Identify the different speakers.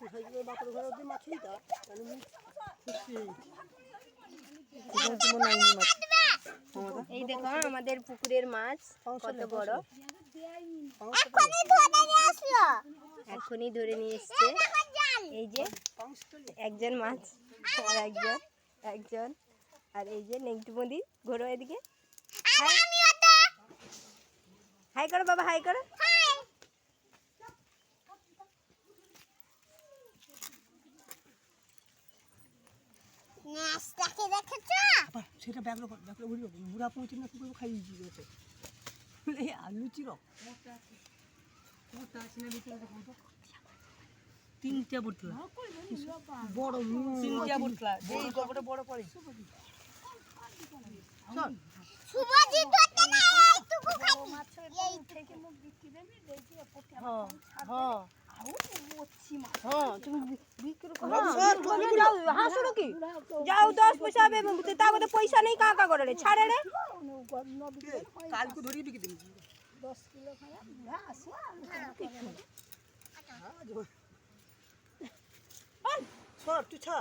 Speaker 1: অল্প সাইজের বাপের ঘরে অব্দি মাছ নিতা তাহলে মুখ খুশি।
Speaker 2: এই দেখো আমাদের পুকুরের মাছ কত বড়।
Speaker 3: এখনই ধরে নিয়ে
Speaker 2: এসছে। এই যে একজন মাছ আর একজন একজন আর এই যে নেংটু মন্দির ঘোরো এদিকে। হাই করো বাবা হাই করো।
Speaker 1: সেটা ব্যাগলো ব্যাগলো ভরিব বুড়া পৌঁছে না কি করব খাইয়ে দিয়েছে এই আলু চির
Speaker 4: তিনটা বুটলা
Speaker 1: বড়
Speaker 4: তিনটা বুটলা যেই গবরে বড় পড়ে।
Speaker 3: শুভজিৎ ধরতে না এইটুকু খালি
Speaker 4: হ্যাঁ হ্যাঁ।
Speaker 2: হ্যাঁ তুমি যাও হাসো নাকি যাও দশ পয়সা হবে তা বলে পয়সা নেই কাকা করে রে ছাড়ে রে।
Speaker 1: কালকে ধরিয়ে বিকে দিবি। সর তুই ছা